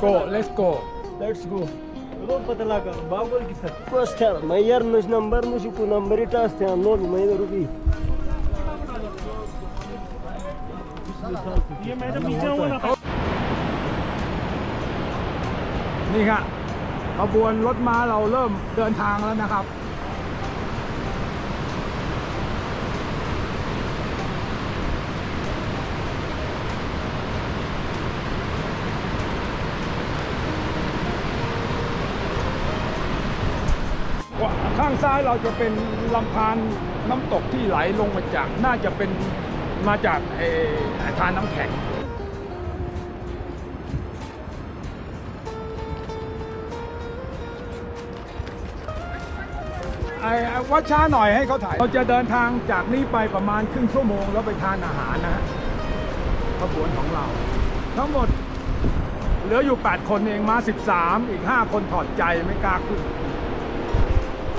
go let's go let's go बस ठेव मैं यार मुझ नंबर मुझे को नंबर ही टास थे नो मैं रुपी ये मैं जब नीचे हूँ ना นี่ครับขบวนรถม้าเราเริ่มเดินทางแล้วนะครับ ข้างซ้ายเราจะเป็นลำธารน้ำตกที่ไหลลงมาจาก น่าจะเป็นมาจากเออทานน้ำแข็งไอ้วัดช้าหน่อยให้เขาถ่าย เราจะเดินทางจากนี้ไปประมาณครึ่งชั่วโมงแล้วไปทานอาหารนะฮะขบวนของเรา ทั้งหมดเหลืออยู่ 8 คนเองมา 13 อีก 5 คนถอดใจไม่กล้าขึ้น เ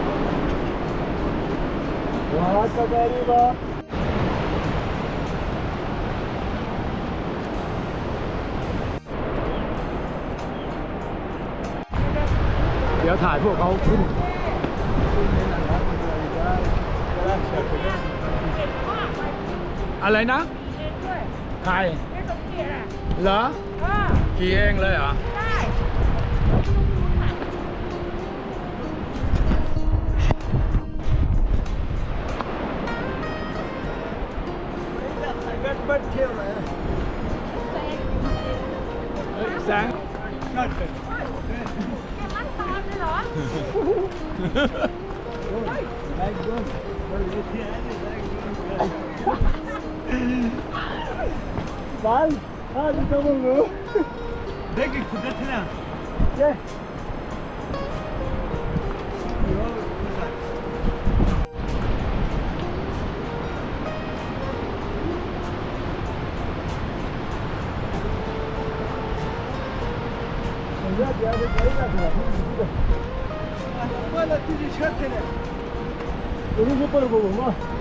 ดี๋ยวถ่ายพวกเขาขึ้นอะไรนะถ่ายเหรอขี่เองเลยเหรอ ใช่ 보고 막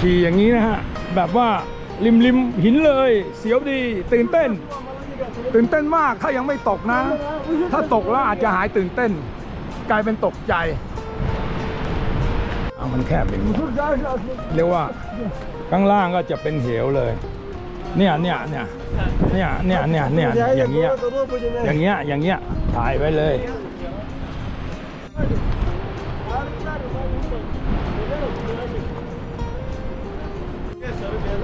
ขี่อย่างนี้นะฮะ แบบว่าริมริมหินเลย เสียวดี ตื่นเต้น ตื่นเต้นมากถ้ายังไม่ตกนะ ถ้าตกแล้วอาจจะหายตื่นเต้น กลายเป็นตกใจเอามันแคบอย่างนี้เรียกว่าข้างล่างก็จะเป็นเหวเลย เนี่ยเนี่ยเนี่ยเนี่ยเนี่ยเนี่ยเนี่ยอย่างเงี้ยอย่างเงี้ยอย่างเงี้ยถ่ายไว้เลย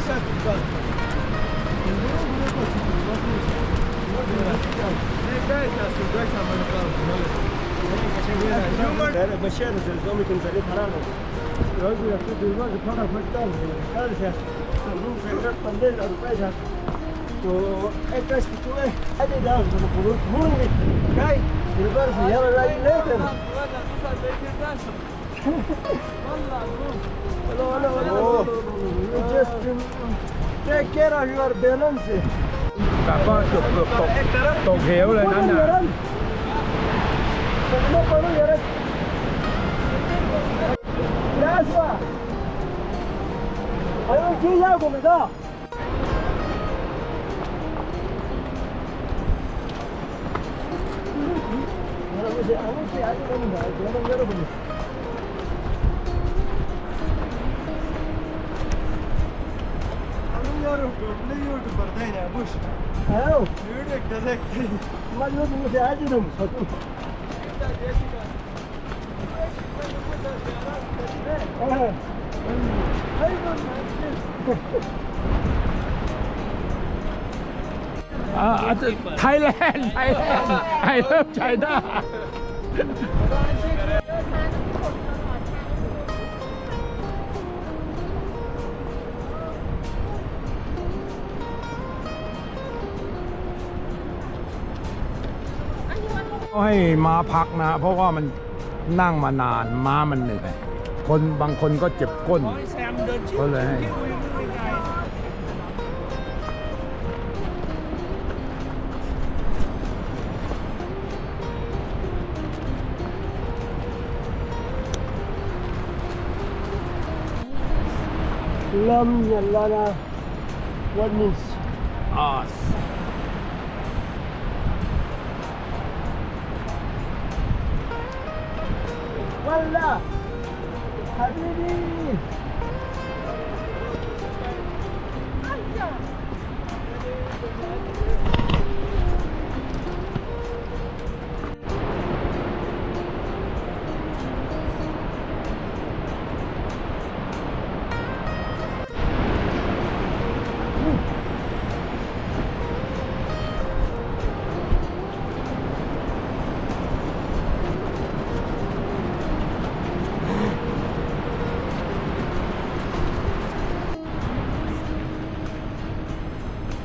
Așa tu faci. Eu nu am vrut să spun, nu am vrut. Ne dai ca să dai ca mă ca Era beşer de zomi kun zali paran. Rozu yaptı durmaz para faktan. Kardeş. Bu fekrat pandel rupaya. تو اتاش بتوه هذا داز من البروت مو كاي البرز يلا لا ينادم hello, hello, hello. You just um, take care of your balance. Bà con cực cực tục, tục hiểu lên anh à. Gracias. Ayol ki ya komida. Merhaba, merhaba, merhaba. yorum gördüm de yorduk orada yine boş. Ha? Yorduk tezek. Ama yorduk bu şey acı demiş. Evet. Thailand, Thailand. I love China. ไทยแลนด์ไทยแลนด์ไทยเริ่มใช้ได้ให้ม้าพักนะ เพราะว่ามันนั่งมานานม้ามันเหนื่อยคนบางคนก็เจ็บก้นแซมเดินชิก็เลยให้ Lam yallana what means อ่ 빨라. 하늘이 가자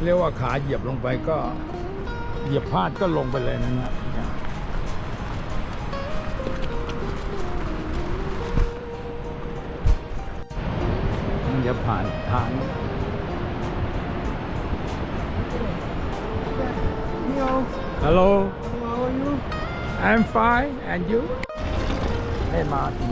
เรียกว่าขาเหยียบลงไปก็เหยียบพลาดก็ลงไปเลยนั่นนะมันจะผ่านทาง Yo, ฮัลโหล how are you? I'm fine and you ให้มากิน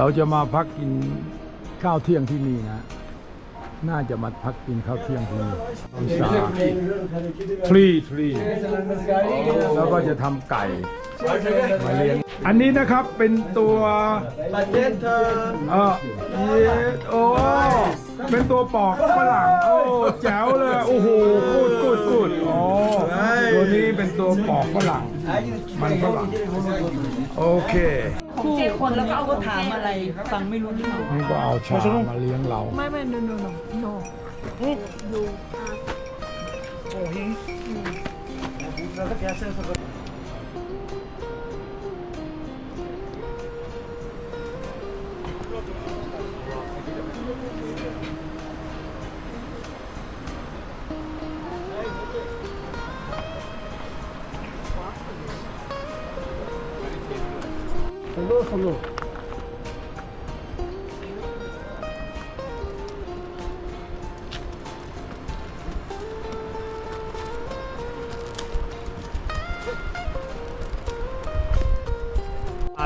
เราจะมาพักกินข้าวเที่ยงที่นี่นะ น่าจะมาพักกินข้าวเที่ยงที่นี่ฟรีฟรีแล้วก็จะทำไก่มาเลี้ยงอันนี้นะครับเป็นตัวเออเยดโอ้เป็นตัวปอกฝรั่งโอ้แจ๋วเลยโอ้โหกูดกูดกูดอ๋อตัวนี้เป็นตัวปอกฝรั่งมันฝรั่งโอเค เจ็ดคนแล้วก็เอาก็ถามอะไร ฟังไม่รู้เรื่องมันก็เอาชามาเลี้ยงเราไม่ไม่ no no no no ดูอ่ ลุง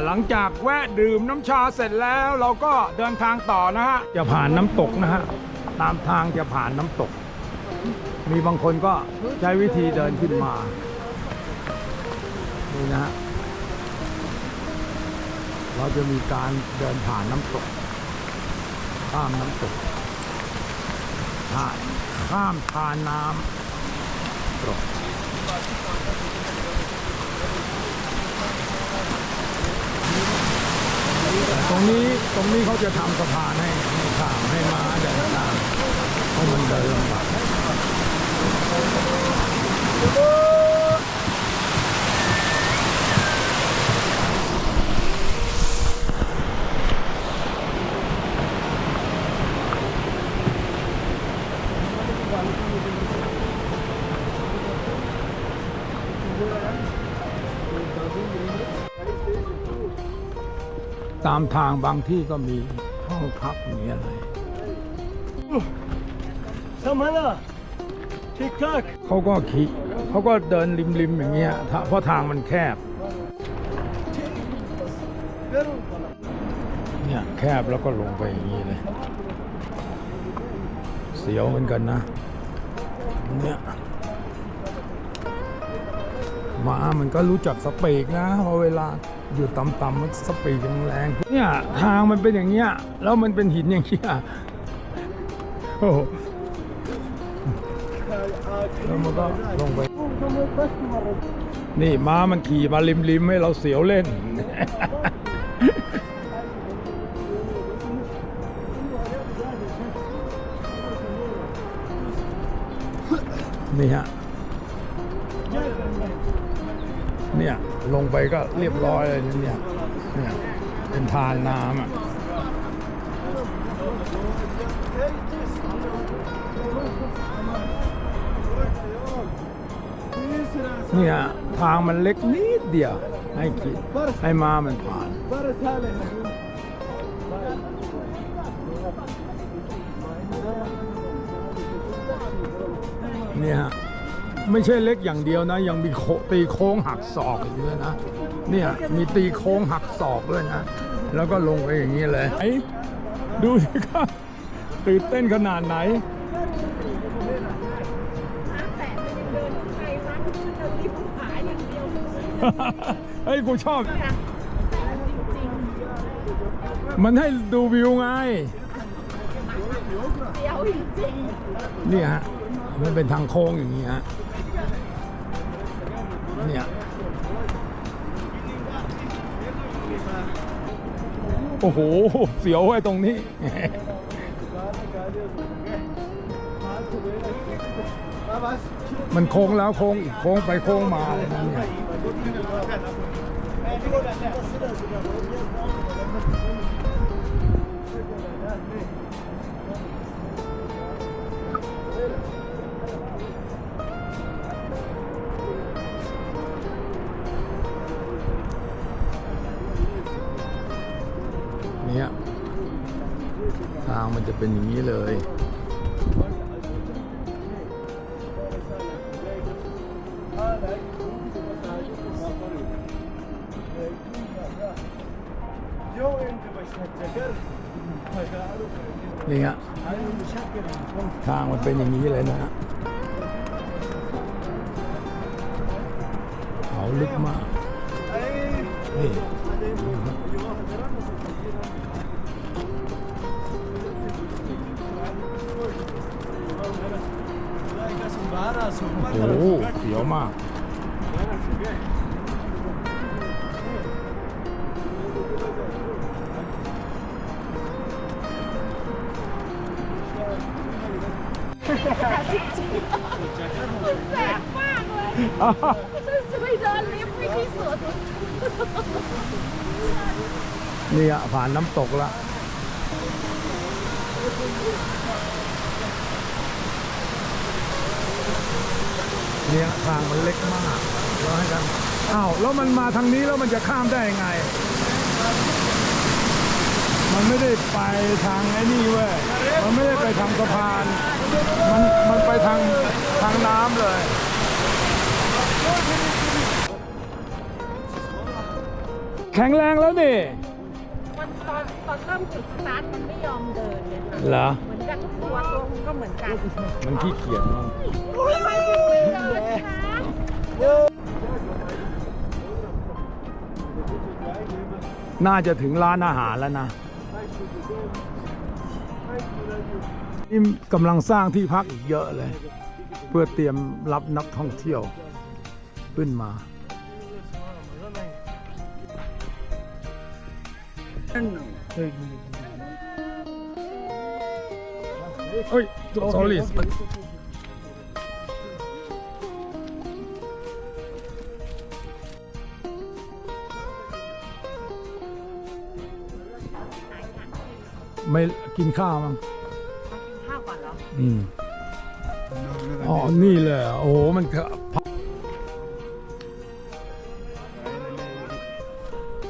หลังจากแวะดื่มน้ำชาเสร็จแล้วเราก็เดินทางต่อนะฮะ จะผ่านน้ำตกนะฮะ ตามทางจะผ่านน้ำตก มีบางคนก็ใช้วิธีเดินขึ้นมา นี่นะฮะ เราจะมีการเดินผ่านน้ำตก ข้ามน้ำตกผ่านข้ามทานน้ำตกตรงนี้ตรงนี้เขาจะทำสะพานให้ให้ข้ามให้มาเดินตามเพราะมันเดินลำบาก ตามทางบางที่ก็มีห้องพักมีอะไร Samana. Tik tak. เขาก็ขี่เขาก็เดินริมๆอย่างเงี้ยถ้าเพราะทางมันแคบ เนี่ยแคบแล้วก็ลงไปอย่างนี้เลย เสียวเหมือนกันนะ เนี่ย ม้ามันก็รู้จักสเปกนะพราะเวลาอยู่ต่ำๆมันสเปกแรงเนี่ยทางมันเป็นอย่างเงี้ยแล้วมันเป็นหินอย่างเงี้ยโอ้โหแล้วมันก็ลงไป นี่ม้ามันขี่มาริมริมๆให้เราเสียวเล่น นี่ฮะ เนี่ยลงไปก็เรียบร้อยเลยเนี่ยเนี่ยเป็นทานน้ำอะเนี่ยทางมันเล็กนิดเดียว ให้ขี่ให้มามันผ่านเนี่ยฮะ ไม่ใช่เล็กอย่างเดียวนะ ยังมีโคตีโค้งหักศอกอีกด้วยนะเนี่ยมีตีโค้งหักศอกด้วยนะ แล้วก็ลงไปอย่างนี้เลยไหนดูสิครับตื่นเต้นขนาดไหนไม่ได้เดินไกลร้านที่จะรีบหาอย่างเดียวเฮ้ยกูชอบ มันให้ดูวิวไงเดียวจริงเนี่ยฮะ มันเป็นทางโค้งอย่างนี้ฮะ โอ้โห เสียวไว้ตรงนี้ มันโค้งแล้วโค้งอีกโค้งไปโค้งมาเลยนะเนี่ย นี้ ทางมันจะเป็นอย่างนี้เลย นี่ฮะทางมันเป็นอย่างนี้เลยนะฮะ นี่โอ้โหเสียวมาก แสบมากเลยจะไปเดินลิฟต์ไม่ที่สุด นี่อะผ่านน้ำตกละเนี่ยทางมันเล็กมากเราให้กันอ้าวแล้วมันมาทางนี้แล้วมันจะข้ามได้ยังไง มันไม่ได้ไปทางไอ้นี่เว้ยมันไม่ได้ไปทางสะพาน มันมันไปทางทางน้ำเลยแข็งแรงแล้วนี่ อนตอนเริ่มจุดสตาร์ทมันไม่ยอมเดินเนี่ยค่ะเหรอ เหมือนกันทุกตัวตัวมันก็เหมือนกันมันขี้เกียจมั้งทำไมถึงไม่เดินคะน่าจะถึงร้านอาหารแล้วนะ นี่กำลังสร้างที่พักอีกเยอะเลย เพื่อเตรียมรับนักท่องเที่ยวขึ้นมา เฮ้ย sorry ไม่กินข้าวมั้งข้าวก่อนเหรอ อืม อ๋อ นี่เลยเหรอโอ้โห มันก็